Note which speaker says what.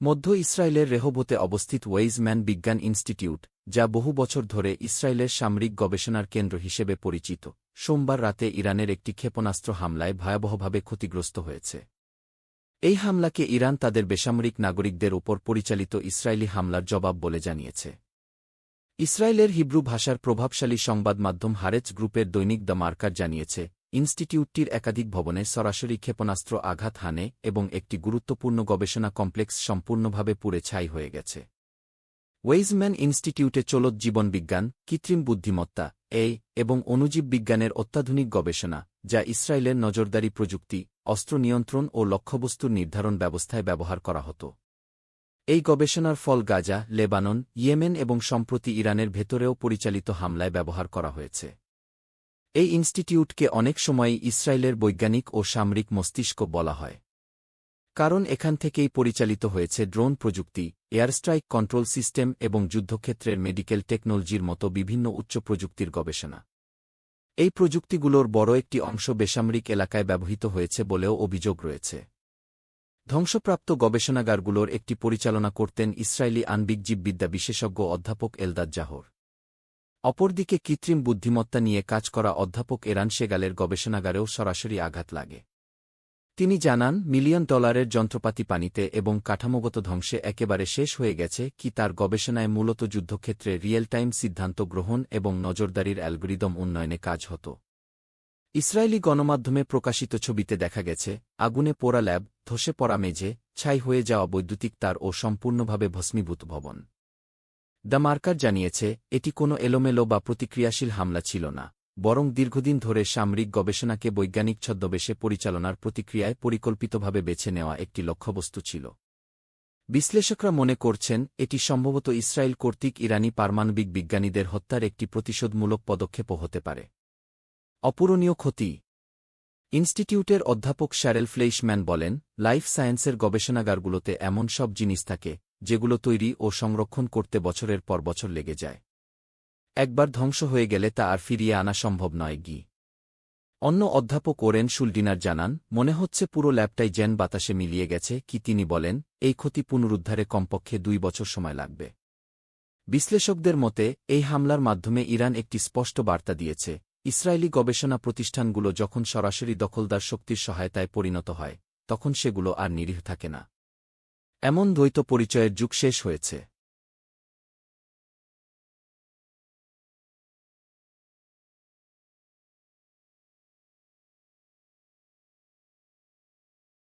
Speaker 1: মধ্য ইসরায়েলের রেহবোতে অবস্থিত ওয়েইজম্যান বিজ্ঞান ইনস্টিটিউট, যা বহু বছর ধরে ইসরায়েলের সামরিক গবেষণার কেন্দ্র হিসেবে পরিচিত, সোমবার রাতে ইরানের একটি ক্ষেপণাস্ত্র হামলায় ভয়াবহভাবে ক্ষতিগ্রস্ত হয়েছে। এই হামলাকে ইরান তাদের বেসামরিক নাগরিকদের ওপর পরিচালিত ইসরায়েলি হামলার জবাব বলে জানিয়েছে। ইসরায়েলের হিব্রু ভাষার প্রভাবশালী সংবাদ মাধ্যম হারেচ গ্রুপের দৈনিক দ্য মার্কার জানিয়েছে ইনস্টিটিউটটির একাধিক ভবনে সরাসরি ক্ষেপণাস্ত্র আঘাত হানে এবং একটি গুরুত্বপূর্ণ গবেষণা কমপ্লেক্স সম্পূর্ণভাবে পুড়ে ছাই হয়ে গেছে। ওয়েইজম্যান ইনস্টিটিউটে চলত জীবনবিজ্ঞান, কৃত্রিম বুদ্ধিমত্তা এই এবং অণুজীব বিজ্ঞানের অত্যাধুনিক গবেষণা, যা ইসরায়েলের নজরদারি প্রযুক্তি, অস্ত্র নিয়ন্ত্রণ ও লক্ষ্যবস্তুর নির্ধারণ ব্যবস্থায় ব্যবহার করা হতো। এই গবেষণার ফল গাজা, লেবানন, ইয়েমেন এবং সম্প্রতি ইরানের ভেতরেও পরিচালিত হামলায় ব্যবহার করা হয়েছে। এই ইনস্টিটিউটকে অনেক সময়ই ইসরায়েলের বৈজ্ঞানিক ও সামরিক মস্তিষ্ক বলা হয়। কারণ এখান থেকেই পরিচালিত হয়েছে ড্রোন প্রযুক্তি, এয়ারস্ট্রাইক কন্ট্রোল সিস্টেম এবং যুদ্ধক্ষেত্রের মেডিকেল টেকনোলজির মতো বিভিন্ন উচ্চ প্রযুক্তির গবেষণা। এই প্রযুক্তিগুলোর বড় একটি অংশ বেসামরিক এলাকায় ব্যবহৃত হয়েছে বলেও অভিযোগ রয়েছে। ধ্বংসপ্রাপ্ত গবেষণাগারগুলোর একটি পরিচালনা করতেন ইসরায়েলি আণবিক জীববিদ্যা বিশেষজ্ঞ অধ্যাপক এলদাদ জাহর অপরদিকে কৃত্রিম বুদ্ধিমত্তা নিয়ে কাজ করা অধ্যাপক এরান সেগালের গবেষণাগারেও সরাসরি আঘাত লাগে। তিনি জানান, মিলিয়ন ডলারের যন্ত্রপাতি পানিতে এবং কাঠামোগত ধ্বংসে একেবারে শেষ হয়ে গেছে কি তার গবেষণায় মূলত যুদ্ধক্ষেত্রে রিয়েল টাইম সিদ্ধান্ত গ্রহণ এবং নজরদারির অ্যালগরিদম উন্নয়নে কাজ হতো। ইসরায়েলি গণমাধ্যমে প্রকাশিত ছবিতে দেখা গেছে, আগুনে পোড়া ল্যাব, ধসে পড়া মেঝে, ছাই হয়ে যাওয়া বৈদ্যুতিক তার ও সম্পূর্ণভাবে ভস্মীভূত ভবন। দ্য মার্কার জানিয়েছে, এটি কোনো এলোমেলো বা প্রতিক্রিয়াশীল হামলা ছিল না, বরং দীর্ঘদিন ধরে সামরিক গবেষণাকে বৈজ্ঞানিক ছদ্মবেশে পরিচালনার প্রতিক্রিয়ায় পরিকল্পিতভাবে বেছে নেওয়া একটি লক্ষ্যবস্তু ছিল। বিশ্লেষকরা মনে করছেন, এটি সম্ভবত ইসরায়েল কর্তৃক ইরানি পারমাণবিক বিজ্ঞানীদের হত্যার একটি প্রতিশোধমূলক পদক্ষেপও হতে পারে। অপূরণীয় ক্ষতি। ইনস্টিটিউটের অধ্যাপক শ্যারেল ফ্লেইশম্যান বলেন, লাইফ সায়েন্সের গবেষণাগারগুলোতে এমন সব জিনিস থাকে যেগুলো তৈরি ও সংরক্ষণ করতে বছরের পর বছর লেগে যায়। একবার ধ্বংস হয়ে গেলে তা আর ফিরিয়ে আনা সম্ভব নয়, গি। অন্য অধ্যাপক ওরেন শুলডিনার জানান, মনে হচ্ছে পুরো ল্যাবটাই জেন বাতাসে মিলিয়ে গেছে, কি তিনি বলেন, এই ক্ষতি পুনরুদ্ধারে কমপক্ষে দুই বছর সময় লাগবে। বিশ্লেষকদের মতে, এই হামলার মাধ্যমে ইরান একটি স্পষ্ট বার্তা দিয়েছে, ইসরায়েলি গবেষণা প্রতিষ্ঠানগুলো যখন সরাসরি দখলদার শক্তির সহায়তায় পরিণত হয়, তখন সেগুলো আর নিরীহ থাকে না। এমন দ্বৈত পরিচয়ের যুগ শেষ হয়েছে।